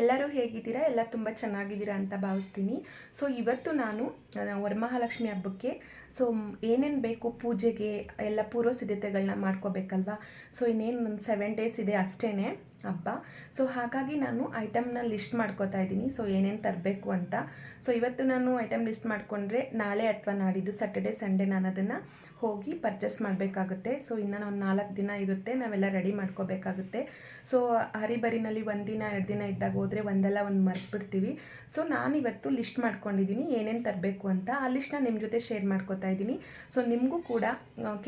ಎಲ್ಲರೂ ಹೇಗಿದ್ದೀರಾ? ಎಲ್ಲ ತುಂಬ ಚೆನ್ನಾಗಿದ್ದೀರಾ ಅಂತ ಭಾವಿಸ್ತೀನಿ. ಸೊ ಇವತ್ತು ನಾನು ವರಮಹಾಲಕ್ಷ್ಮಿ ಹಬ್ಬಕ್ಕೆ ಸೊ ಏನೇನು ಬೇಕು ಪೂಜೆಗೆ, ಎಲ್ಲ ಪೂರ್ವ ಸಿದ್ಧತೆಗಳನ್ನ ಮಾಡ್ಕೋಬೇಕಲ್ವಾ? ಸೊ ಇನ್ನೇನು ಒಂದು ಸೆವೆನ್ ಡೇಸ್ ಇದೆ ಅಷ್ಟೇ ಹಬ್ಬ. ಸೊ ಹಾಗಾಗಿ ನಾನು ಐಟಮ್ನ ಲಿಸ್ಟ್ ಮಾಡ್ಕೋತಾ ಇದ್ದೀನಿ. ಸೊ ಏನೇನು ತರಬೇಕು ಅಂತ. ಸೊ ಇವತ್ತು ನಾನು ಐಟಮ್ ಲಿಸ್ಟ್ ಮಾಡಿಕೊಂಡ್ರೆ ನಾಳೆ ಅಥವಾ ನಾಡಿದ್ದು ಸ್ಯಾಟರ್ಡೆ ಸಂಡೇ ನಾನು ಅದನ್ನು ಹೋಗಿ ಪರ್ಚೇಸ್ ಮಾಡಬೇಕಾಗುತ್ತೆ. ಸೊ ಇನ್ನು ಒಂದು ನಾಲ್ಕು ದಿನ ಇರುತ್ತೆ. ನಾವೆಲ್ಲ ರೆಡಿ ಮಾಡ್ಕೋಬೇಕಾಗುತ್ತೆ. ಸೊ ಹರಿಬರಿನಲ್ಲಿ ಒಂದು ದಿನ ಎರಡು ದಿನ ಇದ್ದಾಗ ಹೋದರೆ ಒಂದಲ್ಲ ಒಂದು ಮರ್ತ್ಬಿಡ್ತೀವಿ. ಸೊ ನಾನಿವತ್ತು ಲಿಸ್ಟ್ ಮಾಡ್ಕೊಂಡಿದ್ದೀನಿ ಏನೇನು ತರಬೇಕು ಅಂತ. ಆ ಲಿಸ್ಟ್ನ ನಿಮ್ಮ ಜೊತೆ ಶೇರ್ ಮಾಡ್ಕೋತಾ ಇದ್ದೀನಿ ಸೊ ನಿಮಗೂ ಕೂಡ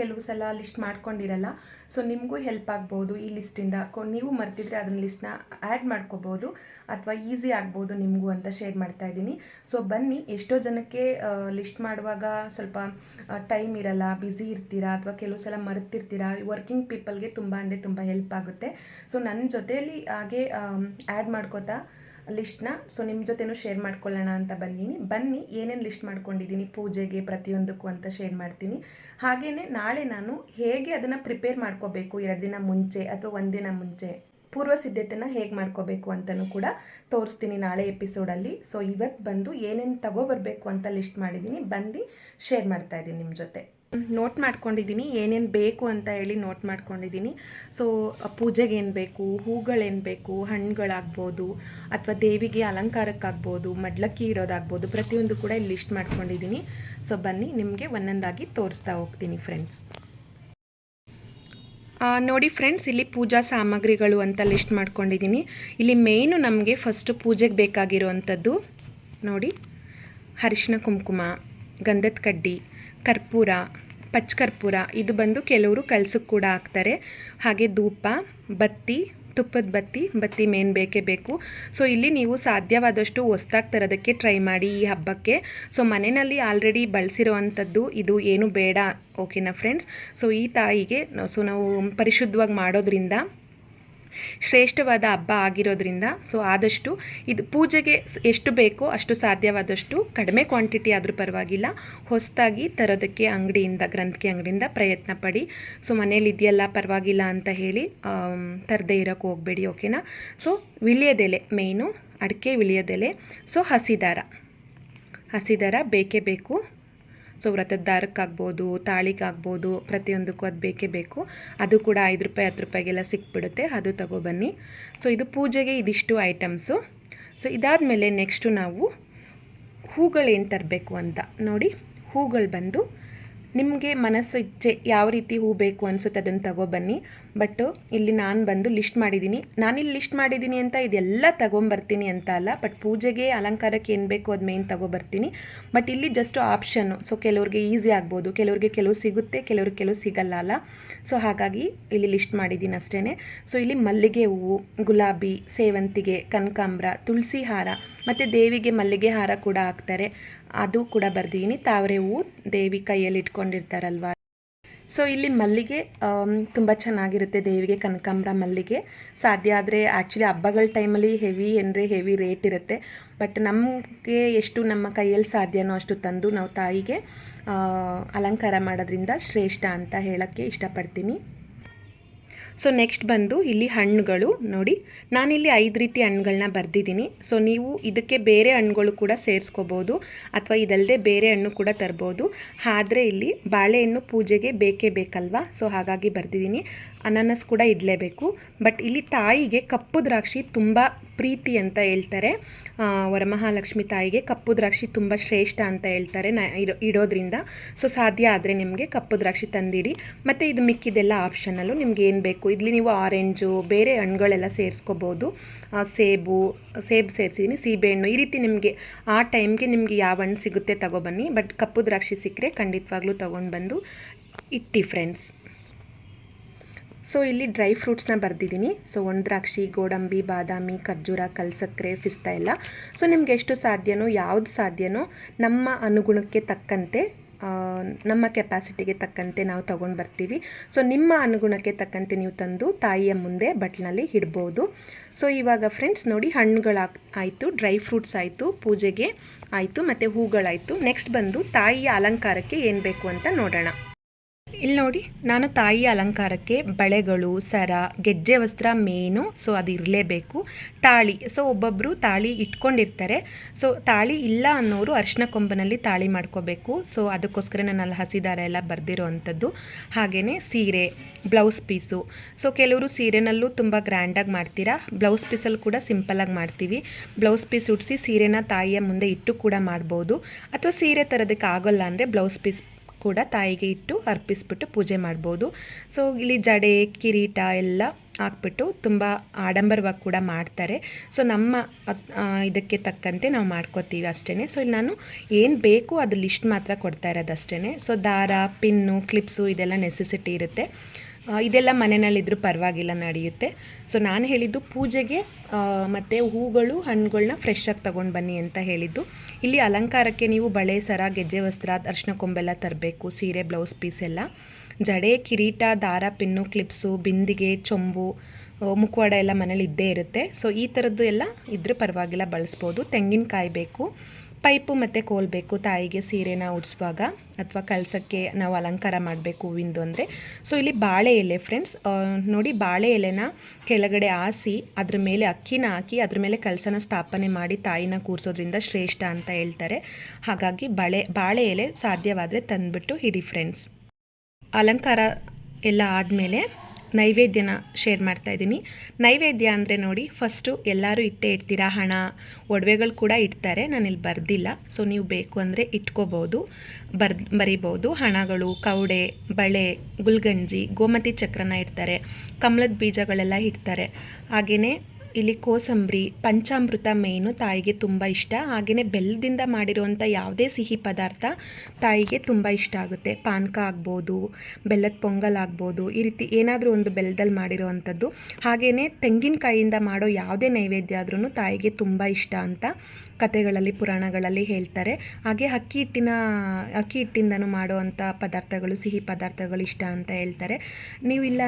ಕೆಲವು ಸಲ ಲಿಸ್ಟ್ ಮಾಡ್ಕೊಂಡಿರಲ್ಲ. ಸೊ ನಿಮಗೂ ಹೆಲ್ಪ್ ಆಗ್ಬೋದು ಈ ಲಿಸ್ಟಿಂದ ನೀವು ಮರ್ತಿದ್ರೆ ಅದನ್ನ ಲಿಸ್ಟ್ನ ಆ್ಯಡ್ ಮಾಡ್ಕೋಬೋದು, ಅಥವಾ ಈಸಿ ಆಗ್ಬೋದು ನಿಮಗೂ ಅಂತ ಶೇರ್ ಮಾಡ್ತಾ ಇದ್ದೀನಿ ಸೊ ಬನ್ನಿ, ಎಷ್ಟೋ ಜನಕ್ಕೆ ಲಿಸ್ಟ್ ಮಾಡುವಾಗ ಸ್ವಲ್ಪ ಟೈಮ್ ಇರಲ್ಲ ಬ್ಯುಸಿ ಇರ್ತೀರಾ, ಅಥವಾ ಕೆಲವು ಸಲ ಮರ್ತಿರ್ತೀರಾ ವರ್ಕಿಂಗ್ ಪೀಪಲ್ಗೆ ತುಂಬ ಅಂದರೆ ತುಂಬ ಹೆಲ್ಪ್ ಆಗುತ್ತೆ. ಸೊ ನನ್ನ ಜೊತೆಯಲ್ಲಿ ಹಾಗೆ ಆ್ಯಡ್ ಮಾಡ್ಕೋತಾ ಲಿಸ್ಟ್ನ ಸೊ ನಿಮ್ಮ ಜೊತೆನೂ ಶೇರ್ ಮಾಡ್ಕೊಳ್ಳೋಣ ಅಂತ ಬಂದೀನಿ. ಬನ್ನಿ, ಏನೇನು ಲಿಸ್ಟ್ ಮಾಡ್ಕೊಂಡಿದ್ದೀನಿ ಪೂಜೆಗೆ ಪ್ರತಿಯೊಂದಕ್ಕೂ ಅಂತ ಶೇರ್ ಮಾಡ್ತೀನಿ. ಹಾಗೆಯೇ ನಾಳೆ ನಾನು ಹೇಗೆ ಅದನ್ನು ಪ್ರಿಪೇರ್ ಮಾಡ್ಕೋಬೇಕು, ಎರಡು ದಿನ ಮುಂಚೆ ಅಥವಾ ಒಂದಿನ ಮುಂಚೆ ಪೂರ್ವ ಸಿದ್ಧತೆನ ಹೇಗೆ ಮಾಡ್ಕೋಬೇಕು ಅಂತಲೂ ಕೂಡ ತೋರಿಸ್ತೀನಿ ನಾಳೆ ಎಪಿಸೋಡಲ್ಲಿ ಸೊ ಇವತ್ತು ಬಂದು ಏನೇನು ತಗೋಬರ್ಬೇಕು ಅಂತ ಲಿಸ್ಟ್ ಮಾಡಿದ್ದೀನಿ ಬಂದು ಶೇರ್ ಮಾಡ್ತಾ ಇದ್ದೀನಿ ನಿಮ್ಮ ಜೊತೆ. ನೋಟ್ ಮಾಡ್ಕೊಂಡಿದ್ದೀನಿ ಏನೇನು ಬೇಕು ಅಂತ ಹೇಳಿ ನೋಟ್ ಮಾಡ್ಕೊಂಡಿದ್ದೀನಿ ಸೊ ಪೂಜೆಗೆ ಏನು ಬೇಕು, ಹೂಗಳೇನು ಬೇಕು, ಹಣ್ಣುಗಳಾಗ್ಬೋದು, ಅಥವಾ ದೇವಿಗೆ ಅಲಂಕಾರಕ್ಕಾಗ್ಬೋದು, ಮಡ್ಲಕ್ಕಿ ಇಡೋದಾಗ್ಬೋದು, ಪ್ರತಿಯೊಂದು ಕೂಡ ಇಲ್ಲಿ ಲಿಸ್ಟ್ ಮಾಡ್ಕೊಂಡಿದ್ದೀನಿ ಸೊ ಬನ್ನಿ, ನಿಮಗೆ ಒಂದೊಂದಾಗಿ ತೋರಿಸ್ತಾ ಹೋಗ್ತೀನಿ ಫ್ರೆಂಡ್ಸ್ ನೋಡಿ ಫ್ರೆಂಡ್ಸ್ ಇಲ್ಲಿ ಪೂಜಾ ಸಾಮಗ್ರಿಗಳು ಅಂತ ಲಿಸ್ಟ್ ಮಾಡ್ಕೊಂಡಿದ್ದೀನಿ ಇಲ್ಲಿ ಮೇಯ್ನು ನಮಗೆ ಫಸ್ಟು ಪೂಜೆಗೆ ಬೇಕಾಗಿರುವಂಥದ್ದು, ನೋಡಿ, ಅರಿಶಿನ ಕುಂಕುಮ, ಗಂಧದ ಕಡ್ಡಿ, ಕರ್ಪೂರ ಪಚ್ಕರ್ಪೂರ. ಇದು ಬಂದು ಕೆಲವರು ಕಳ್ಸಕ್ಕೆ ಕೂಡ ಹಾಕ್ತಾರೆ ಹಾಗೆ ಧೂಪ, ಬತ್ತಿ, ತುಪ್ಪದ ಬತ್ತಿ ಬತ್ತಿ ಮೇನ್ ಬೇಕೇ ಬೇಕು. ಸೊ, ಇಲ್ಲಿ ನೀವು ಸಾಧ್ಯವಾದಷ್ಟು ಹೊಸ್ದಾಗಿ ತರೋದಕ್ಕೆ ಟ್ರೈ ಮಾಡಿ ಈ ಹಬ್ಬಕ್ಕೆ. ಸೊ, ಮನೆಯಲ್ಲಿ ಆಲ್ರೆಡಿ ಬಳಸಿರೋ ಅಂಥದ್ದು ಇದು ಏನು ಬೇಡ, ಓಕೆನಾ ಫ್ರೆಂಡ್ಸ್? ಸೊ, ಈ ತಾಯಿಗೆ, ಸೊ, ನಾವು ಪರಿಶುದ್ಧವಾಗಿ ಮಾಡೋದ್ರಿಂದ ಶ್ರೇಷ್ಠವಾದ ಹಬ್ಬ ಆಗಿರೋದ್ರಿಂದ ಸೊ ಆದಷ್ಟು ಇದು ಪೂಜೆಗೆ ಎಷ್ಟು ಬೇಕೋ ಅಷ್ಟು ಸಾಧ್ಯವಾದಷ್ಟು ಕಡಿಮೆ ಕ್ವಾಂಟಿಟಿ ಆದರೂ ಪರವಾಗಿಲ್ಲ. ಹೊಸದಾಗಿ ತರೋದಕ್ಕೆ ಅಂಗಡಿಯಿಂದ ಗ್ರಂಥಿಗೆ ಅಂಗಡಿಯಿಂದ ಪ್ರಯತ್ನ ಪಡಿ. ಸೊ ಮನೇಲಿ ಇದೆಯಲ್ಲ, ಪರವಾಗಿಲ್ಲ ಅಂತ ಹೇಳಿ ತರದೇ ಇರೋಕ್ಕೆ ಹೋಗಬೇಡಿ ಓಕೆನಾ ಸೊ ವಿಳ್ಯದೆಲೆ ಮೇಯ್ನು ಅಡಿಕೆ ವಿಳಿಯೋದೆಲೆ. ಸೊ ಹಸಿದಾರ ಹಸಿದಾರ ಬೇಕೇ ಬೇಕು. ಸೊ ವ್ರತದ ದಾರಕ್ಕಾಗ್ಬೋದು, ತಾಳಿಗಾಗ್ಬೋದು, ಪ್ರತಿಯೊಂದಕ್ಕೂ ಅದು ಬೇಕೇ ಬೇಕು. ಅದು ಕೂಡ ಐದು ರೂಪಾಯಿ, ಹತ್ತು ರೂಪಾಯಿಗೆಲ್ಲ ಸಿಕ್ಬಿಡುತ್ತೆ. ಅದು ತಗೊಬನ್ನಿ. ಸೊ ಇದು ಪೂಜೆಗೆ ಇದಿಷ್ಟು ಐಟಮ್ಸು ಸೊ ಇದಾದಮೇಲೆ ನೆಕ್ಸ್ಟು ನಾವು ಹೂಗಳೇನು ತರಬೇಕು ಅಂತ ನೋಡಿ. ಹೂಗಳು ಬಂದು ನಿಮಗೆ ಮನಸ್ಸು ಇಚ್ಛೆ ಯಾವ ರೀತಿ ಹೂ ಬೇಕು ಅನಿಸುತ್ತೆ ಅದನ್ನು ತಗೊಬನ್ನಿ ಬಟ್ ಇಲ್ಲಿ ನಾನು ಬಂದು ಲಿಸ್ಟ್ ಮಾಡಿದ್ದೀನಿ ನಾನಿಲ್ಲಿ ಲಿಸ್ಟ್ ಮಾಡಿದ್ದೀನಿ ಅಂತ ಇದೆಲ್ಲ ತಗೊಂಬರ್ತೀನಿ ಅಂತ ಅಲ್ಲ ಬಟ್ ಪೂಜೆಗೆ ಅಲಂಕಾರಕ್ಕೆ ಏನು ಬೇಕು ಅದು ಮೇನ್ ತಗೊಬರ್ತೀನಿ ಬಟ್ ಇಲ್ಲಿ ಜಸ್ಟ್ ಆಪ್ಷನ್ನು ಸೊ ಕೆಲವ್ರಿಗೆ ಈಸಿ ಆಗ್ಬೋದು, ಕೆಲವ್ರಿಗೆ ಕೆಲವು ಸಿಗುತ್ತೆ, ಕೆಲವ್ರಿಗೆ ಕೆಲವು ಸಿಗಲ್ಲ ಅಲ್ಲ. ಸೊ ಹಾಗಾಗಿ ಇಲ್ಲಿ ಲಿಸ್ಟ್ ಮಾಡಿದ್ದೀನಿ ಅಷ್ಟೇ ಸೊ ಇಲ್ಲಿ ಮಲ್ಲಿಗೆ ಹೂವು, ಗುಲಾಬಿ, ಸೇವಂತಿಗೆ, ಕನಕಾಂಬ್ರ, ತುಳಸಿ ಹಾರ, ಮತ್ತು ದೇವಿಗೆ ಮಲ್ಲಿಗೆ ಹಾರ ಕೂಡ ಹಾಕ್ತಾರೆ. ಅದು ಕೂಡ ಬರ್ದಿದ್ದೀನಿ. ತಾವರೆ ಹೂವು ದೇವಿ ಕೈಯಲ್ಲಿ ಇಟ್ಕೊಂಡಿರ್ತಾರಲ್ವ ಸೊ ಇಲ್ಲಿ ಮಲ್ಲಿಗೆ ತುಂಬ ಚೆನ್ನಾಗಿರುತ್ತೆ ದೇವಿಗೆ, ಕನಕಾಂಬ್ರ ಮಲ್ಲಿಗೆ. ಸಾಧ್ಯ ಆದರೆ ಆ್ಯಕ್ಚುಲಿ ಹಬ್ಬಗಳ ಟೈಮಲ್ಲಿ ಹೆವಿ ಅಂದರೆ ಹೆವಿ ರೇಟ್ ಇರುತ್ತೆ. ಬಟ್ ನಮಗೆ ಎಷ್ಟು ನಮ್ಮ ಕೈಯಲ್ಲಿ ಸಾಧ್ಯನೋ ಅಷ್ಟು ತಂದು ನಾವು ತಾಯಿಗೆ ಅಲಂಕಾರ ಮಾಡೋದ್ರಿಂದ ಶ್ರೇಷ್ಠ ಅಂತ ಹೇಳೋಕ್ಕೆ ಇಷ್ಟಪಡ್ತೀನಿ. ಸೊ ನೆಕ್ಸ್ಟ್ ಬಂದು ಇಲ್ಲಿ ಹಣ್ಣುಗಳು ನೋಡಿ. ನಾನಿಲ್ಲಿ ಐದು ರೀತಿ ಹಣ್ಣುಗಳನ್ನ ಬರೆದಿದ್ದೀನಿ. ಸೊ ನೀವು ಇದಕ್ಕೆ ಬೇರೆ ಹಣ್ಣುಗಳು ಕೂಡ ಸೇರಿಸ್ಕೋಬೋದು ಅಥವಾ ಇದಲ್ಲದೆ ಬೇರೆ ಹಣ್ಣು ಕೂಡ ತರ್ಬೋದು. ಆದರೆ ಇಲ್ಲಿ ಬಾಳೆಹಣ್ಣು ಪೂಜೆಗೆ ಬೇಕೇ ಬೇಕಲ್ವಾ? ಸೊ ಹಾಗಾಗಿ ಬರೆದಿದ್ದೀನಿ. ಅನಾನಸ್ ಕೂಡ ಇಡಲೇಬೇಕು. ಬಟ್ ಇಲ್ಲಿ ತಾಯಿಗೆ ಕಪ್ಪು ದ್ರಾಕ್ಷಿ ತುಂಬ ಪ್ರೀತಿ ಅಂತ ಹೇಳ್ತಾರೆ. ವರಮಹಾಲಕ್ಷ್ಮಿ ತಾಯಿಗೆ ಕಪ್ಪು ದ್ರಾಕ್ಷಿ ತುಂಬ ಶ್ರೇಷ್ಠ ಅಂತ ಹೇಳ್ತಾರೆ ನ, ಇರೋ, ಇಡೋದ್ರಿಂದ. ಸೊ, ಸಾಧ್ಯ ಆದರೆ ನಿಮಗೆ ಕಪ್ಪು ದ್ರಾಕ್ಷಿ ತಂದಿಡಿ. ಮತ್ತು ಇದು ಮಿಕ್ಕಿದೆಲ್ಲ ಆಪ್ಷನಲ್ಲು ನಿಮ್ಗೆ ಏನು ಬೇಕು? ಇಲ್ಲಿ ನೀವು ಆರೆಂಜು, ಬೇರೆ ಹಣ್ಣುಗಳೆಲ್ಲ ಸೇರಿಸ್ಕೋಬೋದು. ಸೇಬು ಸೇಬು ಸೇರಿಸಿದ್ದೀನಿ ಸೀಬೆಹಣ್ಣು. ಈ ರೀತಿ ನಿಮಗೆ ಆ ಟೈಮ್ಗೆ ನಿಮಗೆ ಯಾವ ಹಣ್ಣು ಸಿಗುತ್ತೆ ತಗೊಬನ್ನಿ ಬಟ್ ಕಪ್ಪು ದ್ರಾಕ್ಷಿ ಸಿಕ್ಕರೆ ಖಂಡಿತವಾಗ್ಲೂ ತೊಗೊಂಡು ಬಂದು ಇಟ್ಟಿ ಫ್ರೆಂಡ್ಸ್ ಸೊ ಇಲ್ಲಿ ಡ್ರೈ ಫ್ರೂಟ್ಸ್ನ ಬರೆದಿದ್ದೀನಿ ಸೊ ಒಣದ್ರಾಕ್ಷಿ ಗೋಡಂಬಿ, ಬಾದಾಮಿ, ಖರ್ಜೂರ ಕಲ್ಸಕ್ಕರೆ ಪಿಸ್ತಾ ಎಲ್ಲ. ಸೊ ನಿಮ್ಗೆ ಎಷ್ಟು ಸಾಧ್ಯನೋ, ಯಾವ್ದು ಸಾಧ್ಯನೋ, ನಮ್ಮ ಅನುಗುಣಕ್ಕೆ ತಕ್ಕಂತೆ ನಮ್ಮ ಕೆಪಾಸಿಟಿಗೆ ತಕ್ಕಂತೆ ನಾವು ತೊಗೊಂಡು ಬರ್ತೀವಿ. ಸೊ ನಿಮ್ಮ ಅನುಗುಣಕ್ಕೆ ತಕ್ಕಂತೆ ನೀವು ತಂದು ತಾಯಿಯ ಮುಂದೆ ಬಟ್ಲಲ್ಲಿ ಇಡ್ಬೋದು. ಸೊ ಇವಾಗ ಫ್ರೆಂಡ್ಸ್ ನೋಡಿ ಹಣ್ಣುಗಳಾಗ್ ಆಯಿತು ಡ್ರೈ ಫ್ರೂಟ್ಸ್ ಆಯಿತು, ಪೂಜೆಗೆ ಆಯಿತು, ಮತ್ತು ಹೂಗಳಾಯಿತು. ನೆಕ್ಸ್ಟ್ ಬಂದು ತಾಯಿಯ ಅಲಂಕಾರಕ್ಕೆ ಏನು ಬೇಕು ಅಂತ ನೋಡೋಣ. ಇಲ್ಲಿ ನೋಡಿ, ನಾನು ತಾಯಿ ಅಲಂಕಾರಕ್ಕೆ ಬಳೆಗಳು, ಸರ, ಗೆಜ್ಜೆ ವಸ್ತ್ರ, ಮೇನು ಸೊ ಅದು ಇರಲೇಬೇಕು. ತಾಳಿ ಸೊ ಒಬ್ಬೊಬ್ಬರು ತಾಳಿ ಇಟ್ಕೊಂಡಿರ್ತಾರೆ. ಸೊ ತಾಳಿ ಇಲ್ಲ ಅನ್ನೋರು ಅರ್ಶಿನ ಕೊಂಬನಲ್ಲಿ ತಾಳಿ ಮಾಡ್ಕೋಬೇಕು. ಸೊ ಅದಕ್ಕೋಸ್ಕರ ನಾನು ಹಸಿದಾರ ಎಲ್ಲ ಬರೆದಿರೋ ಅಂಥದ್ದು ಹಾಗೆಯೇ ಸೀರೆ ಬ್ಲೌಸ್ ಪೀಸು ಸೊ ಕೆಲವರು ಸೀರೆನಲ್ಲೂ ತುಂಬ ಗ್ರ್ಯಾಂಡಾಗಿ ಮಾಡ್ತೀರಾ? ಬ್ಲೌಸ್ ಪೀಸಲ್ಲಿ ಕೂಡ ಸಿಂಪಲಾಗಿ ಮಾಡ್ತೀವಿ. ಬ್ಲೌಸ್ ಪೀಸ್ ಉಡಿಸಿ ಸೀರೆನ ತಾಯಿಯ ಮುಂದೆ ಇಟ್ಟು ಕೂಡ ಮಾಡ್ಬೋದು. ಅಥವಾ ಸೀರೆ ತರೋದಕ್ಕೆ ಆಗೋಲ್ಲ ಅಂದರೆ ಬ್ಲೌಸ್ ಪೀಸ್ ಕೂಡ ತಾಯಿಗೆ ಇಟ್ಟು ಅರ್ಪಿಸ್ಬಿಟ್ಟು ಪೂಜೆ ಮಾಡ್ಬೋದು. ಸೊ ಇಲ್ಲಿ ಜಡೆ, ಕಿರೀಟ ಎಲ್ಲ ಹಾಕ್ಬಿಟ್ಟು ತುಂಬ ಆಡಂಬರವಾಗಿ ಕೂಡ ಮಾಡ್ತಾರೆ. ಸೊ ನಮ್ಮ ಇದಕ್ಕೆ ತಕ್ಕಂತೆ ನಾವು ಮಾಡ್ಕೋತೀವಿ ಅಷ್ಟೇ ಸೊ ಇಲ್ಲಿ ನಾನು ಏನು ಬೇಕು ಅದು ಲಿಸ್ಟ್ ಮಾತ್ರ ಕೊಡ್ತಾ ಇರೋದು ಅಷ್ಟೇ ಸೊ ದಾರ, ಪಿನ್ನು, ಕ್ಲಿಪ್ಸು ಇದೆಲ್ಲ ನೆಸೆಸಿಟಿ ಇರುತ್ತೆ. ಇದೆಲ್ಲ ಮನೆಯಲ್ಲಿದ್ದರೂ ಪರವಾಗಿಲ್ಲ, ನಡೆಯುತ್ತೆ. ಸೊ ನಾನು ಹೇಳಿದ್ದು ಪೂಜೆಗೆ ಮತ್ತು ಹೂಗಳು ಹಣ್ಣುಗಳನ್ನ ಫ್ರೆಶ್ ತೊಗೊಂಡು ಬನ್ನಿ ಅಂತ ಹೇಳಿದ್ದು. ಇಲ್ಲಿ ಅಲಂಕಾರಕ್ಕೆ ನೀವು ಬಳೆ, ಸರ, ಗೆಜ್ಜೆ, ವಸ್ತ್ರ ಅರ್ಶಿನ ಕೊಂಬೆಲ್ಲ ತರಬೇಕು, ಸೀರೆ, ಬ್ಲೌಸ್ ಪೀಸ್ ಎಲ್ಲ. ಜಡೆ, ಕಿರೀಟ, ದಾರ, ಪಿನ್ನು, ಕ್ಲಿಪ್ಸು, ಬಿಂದಿಗೆ, ಚೊಂಬು ಮುಖವಾಡ ಎಲ್ಲ ಮನೇಲಿ ಇದ್ದೇ ಇರುತ್ತೆ. ಸೊ ಈ ಥರದ್ದು ಎಲ್ಲ ಇದ್ರೆ ಪರವಾಗಿಲ್ಲ, ಬಳಸ್ಬೋದು. ತೆಂಗಿನಕಾಯಿ ಬೇಕು. ಪೈಪು ಮತ್ತು ಕೋಲ್ ಬೇಕು ತಾಯಿಗೆ ಸೀರೆನ ಉಡಿಸುವಾಗ ಅಥವಾ ಕಳ್ಸೋಕ್ಕೆ ನಾವು ಅಲಂಕಾರ ಮಾಡಬೇಕು ಹೂವಿಂದು ಅಂದರೆ. ಸೊ ಇಲ್ಲಿ ಬಾಳೆ ಎಲೆ ಫ್ರೆಂಡ್ಸ್ ನೋಡಿ ಬಾಳೆ ಎಲೆನ ಕೆಳಗಡೆ ಹಾಸಿ, ಅದ್ರ ಮೇಲೆ ಅಕ್ಕಿನ ಹಾಕಿ, ಅದ್ರ ಮೇಲೆ ಕಳಸನ ಸ್ಥಾಪನೆ ಮಾಡಿ ತಾಯಿನ ಕೂರಿಸೋದ್ರಿಂದ ಶ್ರೇಷ್ಠ ಅಂತ ಹೇಳ್ತಾರೆ. ಹಾಗಾಗಿ ಬಳೆ, ಬಾಳೆ ಎಲೆ ಸಾಧ್ಯವಾದರೆ ತಂದುಬಿಟ್ಟು ಹಿಡಿ ಫ್ರೆಂಡ್ಸ್ ಅಲಂಕಾರ ಎಲ್ಲ ಆದಮೇಲೆ ನೈವೇದ್ಯನ ಶೇರ್ ಮಾಡ್ತಾ ಇದ್ದೀನಿ. ನೈವೇದ್ಯ ಅಂದರೆ ನೋಡಿ ಫಸ್ಟು ಎಲ್ಲರೂ ಇಟ್ಟೇ ಇಡ್ತೀರಾ? ಹಣ, ಒಡವೆಗಳು ಕೂಡ ಇಡ್ತಾರೆ, ನಾನಿಲ್ಲಿ ಬರ್ದಿಲ್ಲ. ಸೊ ನೀವು ಬೇಕು ಅಂದರೆ ಇಟ್ಕೋಬೋದು ಬರ್ ಬರಿಬೋದು. ಹಣಗಳು ಕವಡೆ ಬಳೆ, ಗುಲ್ಗಂಜಿ, ಗೋಮತಿ ಚಕ್ರನ ಇಡ್ತಾರೆ. ಕಮಲದ ಬೀಜಗಳೆಲ್ಲ ಇಡ್ತಾರೆ. ಹಾಗೆಯೇ ಇಲ್ಲಿ ಕೋಸಂಬರಿ, ಪಂಚಾಮೃತ ಮೇನು ತಾಯಿಗೆ ತುಂಬ ಇಷ್ಟ. ಹಾಗೆಯೇ ಬೆಲ್ಲದಿಂದ ಮಾಡಿರುವಂಥ ಯಾವುದೇ ಸಿಹಿ ಪದಾರ್ಥ ತಾಯಿಗೆ ತುಂಬ ಇಷ್ಟ ಆಗುತ್ತೆ. ಪಾನಕ ಆಗ್ಬೋದು, ಬೆಲ್ಲದ ಪೊಂಗಲ್ ಆಗ್ಬೋದು, ಈ ರೀತಿ ಏನಾದರೂ ಒಂದು ಬೆಲ್ಲದಲ್ಲಿ ಮಾಡಿರೋವಂಥದ್ದು. ಹಾಗೆಯೇ ತೆಂಗಿನಕಾಯಿಯಿಂದ ಮಾಡೋ ಯಾವುದೇ ನೈವೇದ್ಯ ಆದ್ರೂ ತಾಯಿಗೆ ತುಂಬ ಇಷ್ಟ ಅಂತ ಕತೆಗಳಲ್ಲಿ ಪುರಾಣಗಳಲ್ಲಿ ಹೇಳ್ತಾರೆ. ಹಾಗೆ ಅಕ್ಕಿ ಹಿಟ್ಟಿನ, ಅಕ್ಕಿ ಹಿಟ್ಟಿಂದನೂ ಮಾಡುವಂಥ ಪದಾರ್ಥಗಳು, ಸಿಹಿ ಪದಾರ್ಥಗಳು ಇಷ್ಟ ಅಂತ ಹೇಳ್ತಾರೆ. ನೀವು ಇಲ್ಲ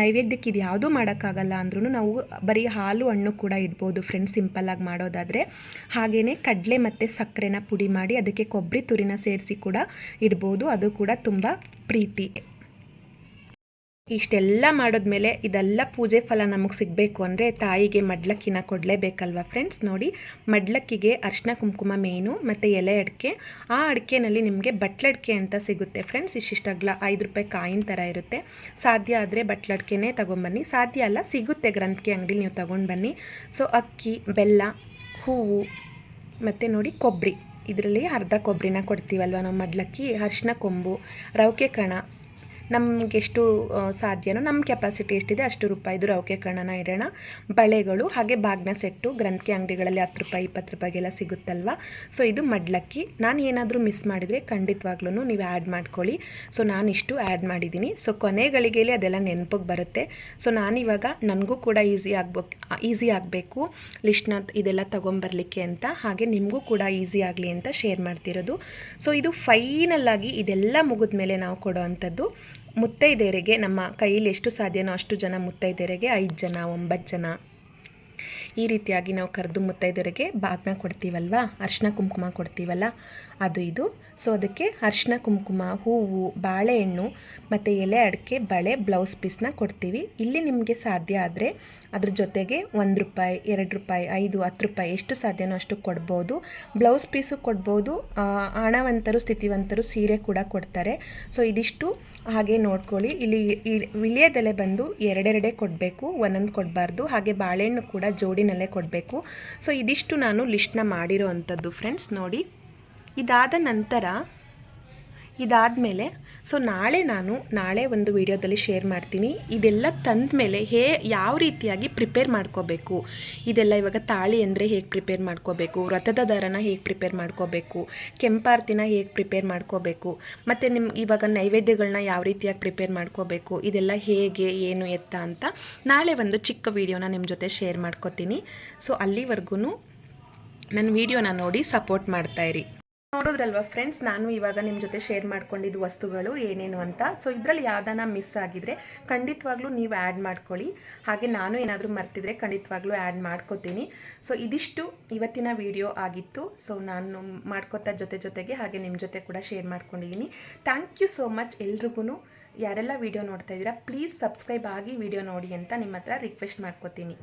ನೈವೇದ್ಯಕ್ಕೆ ಇದು ಯಾವುದೂ ಮಾಡೋಕ್ಕಾಗಲ್ಲ ಅಂದ್ರೂ ನಾವು ಬರೀ ಹಾಲು ಹಣ್ಣು ಕೂಡ ಇಡ್ಬೋದು ಫ್ರೆಂಡ್ಸ್ ಸಿಂಪಲ್ಲಾಗಿ ಮಾಡೋದಾದರೆ. ಹಾಗೆಯೇ ಕಡಲೆ ಮತ್ತು ಸಕ್ಕರೆನ ಪುಡಿ ಮಾಡಿ ಅದಕ್ಕೆ ಕೊಬ್ಬರಿ ತುರಿನ ಸೇರಿಸಿ ಕೂಡ ಇಡ್ಬೋದು. ಅದು ಕೂಡ ತುಂಬ ಪ್ರೀತಿ. ಇಷ್ಟೆಲ್ಲ ಮಾಡಿದ್ಮೇಲೆ ಇದೆಲ್ಲ ಪೂಜೆ ಫಲ ನಮಗೆ ಸಿಗಬೇಕು ಅಂದರೆ ತಾಯಿಗೆ ಮಡ್ಲಕ್ಕಿನ ಕೊಡಲೇಬೇಕಲ್ವ ಫ್ರೆಂಡ್ಸ್ ನೋಡಿ, ಮಡ್ಲಕ್ಕಿಗೆ ಅರ್ಶಿನ ಕುಂಕುಮ ಮೇನು ಮತ್ತು ಎಲೆ ಅಡಿಕೆ. ಆ ಅಡಿಕೆನಲ್ಲಿ ನಿಮಗೆ ಬಟ್ಲಡಿಕೆ ಅಂತ ಸಿಗುತ್ತೆ ಫ್ರೆಂಡ್ಸ್ ಇಷ್ಟಿಷ್ಟಾಗ್ಲ ಐದು ರೂಪಾಯಿ ಕಾಯಿನ ಥರ ಇರುತ್ತೆ. ಸಾಧ್ಯ ಆದರೆ ಬಟ್ಲಡ್ಕೆನೇ ತೊಗೊಂಬನ್ನಿ. ಸಾಧ್ಯ ಅಲ್ಲ, ಸಿಗುತ್ತೆ ಗ್ರಂಥಿಕೆ ಅಂಗಡಿಲಿ ನೀವು ತೊಗೊಂಡು ಬನ್ನಿ ಸೊ ಅಕ್ಕಿ, ಬೆಲ್ಲ, ಹೂವು, ಮತ್ತು ನೋಡಿ ಕೊಬ್ಬರಿ ಇದರಲ್ಲಿ ಅರ್ಧ ಕೊಬ್ಬರಿನ ಕೊಡ್ತೀವಲ್ವ ನಾವು ಮಡ್ಲಕ್ಕಿ, ಅರ್ಶಿನ ಕೊಂಬು, ರೌಕೆ ಕಣ. ನಮ್ಗೆ ಎಷ್ಟು ಸಾಧ್ಯನೋ ನಮ್ಮ ಕೆಪಾಸಿಟಿ ಎಷ್ಟಿದೆ ಅಷ್ಟು ರೂಪಾಯಿದು ರೌಕೆ ಕಣನ ಇಡೋಣ. ಬಳೆಗಳು ಹಾಗೆ ಬಾಗ್ನ ಸೆಟ್ಟು ಗ್ರಂಥಿ ಅಂಗಡಿಗಳಲ್ಲಿ ಹತ್ತು ರೂಪಾಯಿ, ಇಪ್ಪತ್ತು ರೂಪಾಯಿಗೆಲ್ಲ ಸಿಗುತ್ತಲ್ವ? ಸೊ ಇದು ಮಡ್ಲಕ್ಕಿ. ನಾನು ಏನಾದರೂ ಮಿಸ್ ಮಾಡಿದರೆ ಖಂಡಿತವಾಗ್ಲೂ ನೀವು ಆ್ಯಡ್ ಮಾಡ್ಕೊಳ್ಳಿ. ಸೊ ನಾನು ಇಷ್ಟು ಆ್ಯಡ್ ಮಾಡಿದ್ದೀನಿ ಸೊ ಕೊನೆ ಗಳಿಗೆಯಲ್ಲಿ ಅದೆಲ್ಲ ನೆನಪಿಗೆ ಬರುತ್ತೆ. ಸೊ ನಾನಿವಾಗ ನನಗೂ ಕೂಡ ಈಸಿ ಆಗ್ಬೇಕು ಈಸಿ ಆಗಬೇಕು. ಲಿಸ್ಟ್ನ ಇದೆಲ್ಲ ತೊಗೊಂಬರ್ಲಿಕ್ಕೆ ಅಂತ. ಹಾಗೆ ನಿಮಗೂ ಕೂಡ ಈಸಿ ಆಗಲಿ ಅಂತ ಶೇರ್ ಮಾಡ್ತಿರೋದು. ಸೊ ಇದು ಫೈನಲ್ ಆಗಿ ಇದೆಲ್ಲ ಮುಗಿದ ಮೇಲೆ ನಾವು ಕೊಡೋ ಅಂಥದ್ದು. ಮುತ್ತೈದೆಯರಿಗೆ ನಮ್ಮ ಕೈಯಲ್ಲಿ ಎಷ್ಟು ಸಾಧ್ಯನೋ ಅಷ್ಟು ಜನ ಮುತ್ತೈದೆಯರಿಗೆ ಐದು ಜನ, ಒಂಬತ್ತು ಜನ. ಈ ರೀತಿಯಾಗಿ ನಾವು ಕರೆದು ಮುತ್ತೈದೆಯರಿಗೆ ಬಾಗ್ನ ಕೊಡ್ತೀವಲ್ವ? ಅರ್ಶಿನ ಕುಂಕುಮ ಕೊಡ್ತೀವಲ್ಲ? ಅದು ಇದು. ಸೊ ಅದಕ್ಕೆ ಅರ್ಶಿನ ಕುಂಕುಮ, ಹೂವು, ಬಾಳೆಹಣ್ಣು ಮತ್ತು ಎಲೆ, ಅಡಿಕೆ, ಬಳೆ ಬ್ಲೌಸ್ ಪೀಸ್ನ ಕೊಡ್ತೀವಿ. ಇಲ್ಲಿ ನಿಮಗೆ ಸಾಧ್ಯ ಆದರೆ ಅದ್ರ ಜೊತೆಗೆ ಒಂದು ರೂಪಾಯಿ, ಎರಡು ರೂಪಾಯಿ, ಐದು, ಹತ್ತು ರೂಪಾಯಿ ಎಷ್ಟು ಸಾಧ್ಯನೋ ಅಷ್ಟು ಕೊಡ್ಬೋದು. ಬ್ಲೌಸ್ ಪೀಸು ಕೊಡ್ಬೋದು. ಹಣವಂತರು ಸ್ಥಿತಿವಂತರು ಸೀರೆ ಕೂಡ ಕೊಡ್ತಾರೆ. ಸೊ ಇದಿಷ್ಟು. ಹಾಗೆ ನೋಡ್ಕೊಳ್ಳಿ. ಇಲ್ಲಿ ವಿಳ್ಯದೆಲೆ ಬಂದು ಎರಡೆರಡೆ ಕೊಡಬೇಕು, ಒಂದೊಂದು ಕೊಡಬಾರ್ದು. ಹಾಗೆ ಬಾಳೆಹಣ್ಣು ಕೂಡ ಜೋಡಿನಲ್ಲೇ ಕೊಡಬೇಕು. ಸೊ ಇದಿಷ್ಟು ನಾನು ಲಿಸ್ಟ್ನ ಮಾಡಿರೋ ಅಂಥದ್ದು ಫ್ರೆಂಡ್ಸ್ ನೋಡಿ. ಇದಾದ ನಂತರ ಇದಾದ ಮೇಲೆ ಸೊ ನಾಳೆ ನಾನು ನಾಳೆ ಒಂದು ವಿಡಿಯೋದಲ್ಲಿ ಶೇರ್ ಮಾಡ್ತೀನಿ. ಇದೆಲ್ಲ ತಂದ ಮೇಲೆ ಹೇ, ಯಾವ ರೀತಿಯಾಗಿ ಪ್ರಿಪೇರ್ ಮಾಡ್ಕೋಬೇಕು? ಇದೆಲ್ಲ ಇವಾಗ ತಾಳಿ ಅಂದರೆ ಹೇಗೆ ಪ್ರಿಪೇರ್ ಮಾಡ್ಕೋಬೇಕು? ವ್ರತದ ದರನ ಹೇಗೆ ಪ್ರಿಪೇರ್ ಮಾಡ್ಕೋಬೇಕು? ಕೆಂಪಾರ್ತಿನ ಹೇಗೆ ಪ್ರಿಪೇರ್ ಮಾಡ್ಕೋಬೇಕು? ಮತ್ತು ನಿಮ್ಮ ಇವಾಗ ನೈವೇದ್ಯಗಳನ್ನ ಯಾವ ರೀತಿಯಾಗಿ ಪ್ರಿಪೇರ್ ಮಾಡ್ಕೋಬೇಕು? ಇದೆಲ್ಲ ಹೇಗೆ, ಏನು ಎತ್ತ ಅಂತ ನಾಳೆ ಒಂದು ಚಿಕ್ಕ ವಿಡಿಯೋನ ನಿಮ್ಮ ಜೊತೆ ಶೇರ್ ಮಾಡ್ಕೋತೀನಿ. ಸೊ ಅಲ್ಲಿವರೆಗೂ ನನ್ನ ವಿಡಿಯೋನ ನೋಡಿ ಸಪೋರ್ಟ್ ಮಾಡ್ತಾಯಿರಿ ನೋಡೋದ್ರಲ್ವಾ ಫ್ರೆಂಡ್ಸ್ ನಾನು ಇವಾಗ ನಿಮ್ಮ ಜೊತೆ ಶೇರ್ ಮಾಡ್ಕೊಂಡಿದ್ದು ವಸ್ತುಗಳು ಏನೇನು ಅಂತ. ಸೊ ಇದರಲ್ಲಿ ಯಾವ್ದಾನ ಮಿಸ್ ಆಗಿದ್ರೆ ಖಂಡಿತವಾಗ್ಲೂ ನೀವು ಆ್ಯಡ್ ಮಾಡ್ಕೊಳ್ಳಿ. ಹಾಗೆ ನಾನು ಏನಾದರೂ ಮರ್ತಿದ್ರೆ ಖಂಡಿತವಾಗ್ಲೂ ಆ್ಯಡ್ ಮಾಡ್ಕೋತೀನಿ. ಸೊ ಇದಿಷ್ಟು ಇವತ್ತಿನ ವಿಡಿಯೋ ಆಗಿತ್ತು. ಸೊ ನಾನು ಮಾಡ್ಕೋತಾ ಜೊತೆ ಜೊತೆಗೆ ಹಾಗೆ ನಿಮ್ಮ ಜೊತೆ ಕೂಡ ಶೇರ್ ಮಾಡ್ಕೊಂಡಿದ್ದೀನಿ ಥ್ಯಾಂಕ್ ಯು ಸೋ ಮಚ್ ಎಲ್ರಿಗೂ ಯಾರೆಲ್ಲ ವಿಡಿಯೋ ನೋಡ್ತಾ ಇದ್ದೀರಾ ಪ್ಲೀಸ್ ಸಬ್ಸ್ಕ್ರೈಬ್ ಆಗಿ ವಿಡಿಯೋ ನೋಡಿ ಅಂತ ನಿಮ್ಮ ಹತ್ರ ರಿಕ್ವೆಸ್ಟ್ ಮಾಡ್ಕೋತೀನಿ.